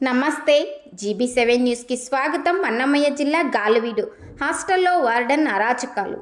నమస్తే GB seven న్యూస్కి స్వాగతం అన్నమయ్య జిల్లా గాలివీడు హాస్టల్లో వార్డెన్ అరాచకాలు.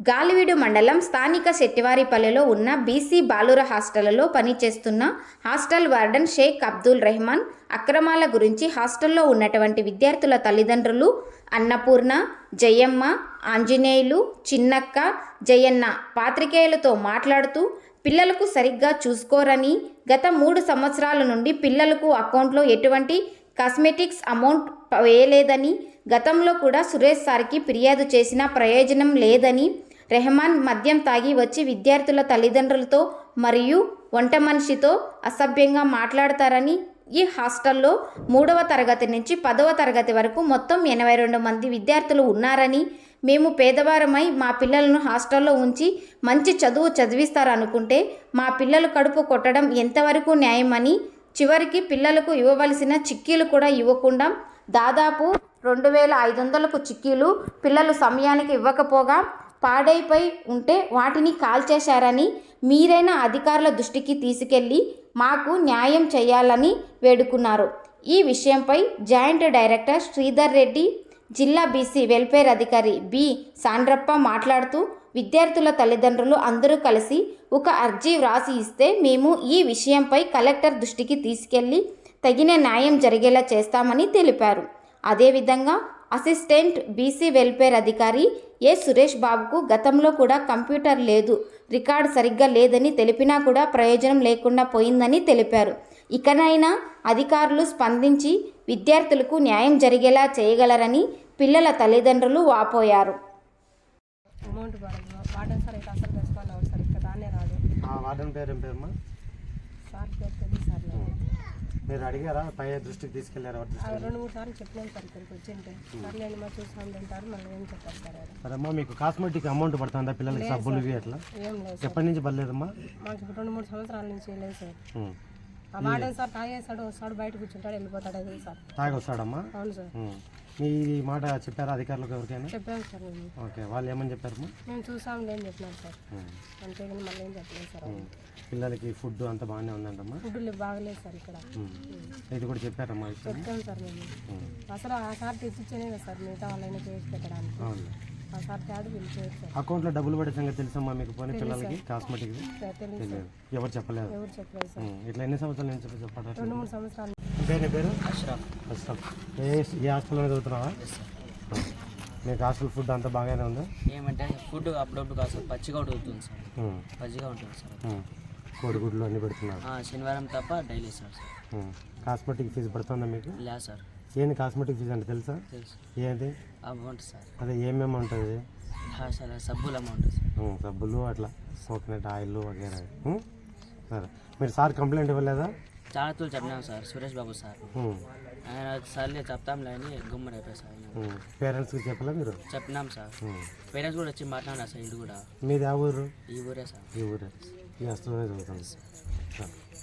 గాలివీడు మండలం స్థానిక శెట్టివారిపల్లెలో ఉన్న బీసీ బాలుర హాస్టళ్ళలో పనిచేస్తున్న హాస్టల్ వార్డెన్ షేక్ అబ్దుల్ రెహమాన్ అక్రమాల గురించి హాస్టల్లో ఉన్నటువంటి విద్యార్థుల తల్లిదండ్రులు అన్నపూర్ణ జయమ్మ ఆంజనేయులు చిన్నక్క జయన్న పాత్రికేయులతో మాట్లాడుతూ పిల్లలకు సరిగ్గా చూసుకోరని గత మూడు సంవత్సరాల నుండి పిల్లలకు అకౌంట్లో ఎటువంటి కాస్మెటిక్స్ అమౌంట్ వేయలేదని గతంలో కూడా సురేష్ సార్కి ఫిర్యాదు చేసిన ప్రయోజనం లేదని రెహమాన్ మద్యం తాగి వచ్చి విద్యార్థుల తల్లిదండ్రులతో మరియు వంట మనిషితో అసభ్యంగా మాట్లాడతారని ఈ హాస్టల్లో మూడవ తరగతి నుంచి పదవ తరగతి వరకు మొత్తం ఎనభై రెండు మంది విద్యార్థులు ఉన్నారని మేము పేదవారమై మా పిల్లలను హాస్టల్లో ఉంచి మంచి చదువు చదివిస్తారనుకుంటే మా పిల్లలు కడుపు కొట్టడం ఎంతవరకు న్యాయమని చివరికి పిల్లలకు ఇవ్వవలసిన చిక్కీలు కూడా ఇవ్వకుండా దాదాపు రెండు వేల ఐదు వందలకు చిక్కీలు పిల్లలు సమయానికి ఇవ్వకపోగా పాడైపోయి ఉంటే వాటిని కాల్చేశారని మీరైనా అధికారుల దృష్టికి తీసుకెళ్ళి మాకు న్యాయం చేయాలని వేడుకున్నారు. ఈ విషయంపై జాయింట్ డైరెక్టర్ శ్రీధర్ రెడ్డి జిల్లా బీసీ వెల్ఫేర్ అధికారి బి. సాండ్రప్ప మాట్లాడుతూ విద్యార్థుల తల్లిదండ్రులు అందరూ కలిసి ఒక అర్జీ వ్రాసి ఇస్తే మేము ఈ విషయంపై కలెక్టర్ దృష్టికి తీసుకెళ్ళి తగిన న్యాయం జరిగేలా చేస్తామని తెలిపారు. అదేవిధంగా అసిస్టెంట్ బీసీ వెల్ఫేర్ అధికారి ఏ. సురేష్ బాబుకు గతంలో కూడా కంప్యూటర్ లేదు రికార్డ్ సరిగ్గా లేదని తెలిపినా కూడా ప్రయోజనం లేకుండా పోయిందని తెలిపారు. ఇకనైనా అధికారులు స్పందించి విద్యార్థులకు న్యాయం జరిగేలా చేయగలరని పిల్లల తల్లిదండ్రులు వాపోయారు. అమౌంట్ సార్ అయితే అసలు రెస్పాండ్ అవ్వదు సార్? ఇక్కడ రానే రాదు వార్డెన్ పేరు ఏం సార్ పేరు తెలియదు సార్ నాకు. మీరు అడిగారా? పై దృష్టికి తీసుకెళ్ళారా రెండు మూడు సార్లు సార్ ఇక్కడికి వచ్చింటే. మా చూసాం తింటారు మళ్ళీ ఏం చెప్పారు సార్ ఆయన. సరేమ్మా మీకు కాస్మెటిక్ అమౌంట్ పడుతుందా పిల్లలకి? సబ్బులు ఇవి అట్లా ఏం లేదు ఎప్పటి నుంచి పర్లేదమ్మా మాకు ఇప్పుడు రెండు మూడు సంవత్సరాల నుంచి లేదు సార్. ఆ వాడని సార్ తాగేస్తాడు వస్తాడు బయట కూర్చుంటాడు వెళ్ళిపోతాడు అదే సార్. తాగి వస్తాడమ్మా అవును సార్. మీ మాట చెప్పారా అధికారులకు ఎవరికైనా? చెప్పాము సార్ మేము. ఓకే వాళ్ళు ఏమని చెప్పారమ్మా మేము చూసాం లేని చెప్పినారు సార్. అంతేగాని మళ్ళీ ఏం చెప్పలేదు సార్. పిల్లలకి ఫుడ్ అంతా బాగానే ఉందంటమ్మా? ఫుడ్లు బాగలేదు సార్ ఇక్కడ. ఇది కూడా చెప్పారమ్మా చెప్పాము సార్ మేము. అసలు ఆ సార్ తెచ్చిచ్చేనే కదా సార్ మిగతా వాళ్ళైనా చేసి పెట్టడానికి. అవును. ఆ సార్ సార్. అకౌంట్లో డబ్బులు పడే సంగతి తెలుసమ్మా మీకు పోనీ పిల్లలకి కాస్మెటిక్ తెలియదు ఎవరు చెప్పలేదు? ఎవరు చెప్పలేదు సార్. ఇట్లా ఎన్ని సంవత్సరాల నుంచి చెప్పారు? రెండు మూడు సంవత్సరాలు. పేరు నీ పేరు? అష్రఫ్. అష్రఫ్. ఏ హాస్టల్లో చదువుతున్నావా? మీకు హాస్టల్ ఫుడ్ అంతా బాగానే ఉందా? ఏమంటే ఫుడ్ అప్పుడప్పుడు కాదు పచ్చిగా ఉడుకుతుంది సార్. పచ్చిగా ఉంటుంది సార్. కోడిగుడ్లు అన్నీ పెడుతున్నారు. శనివారం తప్ప డైలీ సార్. కాస్మెటిక్ ఫీజు పడుతుందా మీకు? లే సార్. ఏంది కాస్మెటిక్ ఫీజు అంటే తెలుసా? ఏంది? Amount sir. అదే ఏమేమి ఉంటుంది? సార్ సబ్బులు అమౌంట్ సార్. సబ్బులు అట్లా. కోకోనట్ ఆయిల్ వగేరా? సరే. మీరు సార్ కంప్లైంట్ ఇవ్వలేదా? చాలా తూలు చెప్పినాం సార్ సురేష్ బాబు సార్. ఆయన సర్లే చెప్తాంలే అని గుమ్మడి అయిపోయి సార్ ఆయన. ఉమ్. పేరెంట్స్కి చెప్పలే మీరు? చెప్పినాం సార్. పేరెంట్స్ కూడా వచ్చి మాట్లాడినా సార్ ఇది కూడా. మీది ఆ ఊరు? ఈ ఊరే సార్. ఈ ఊరే.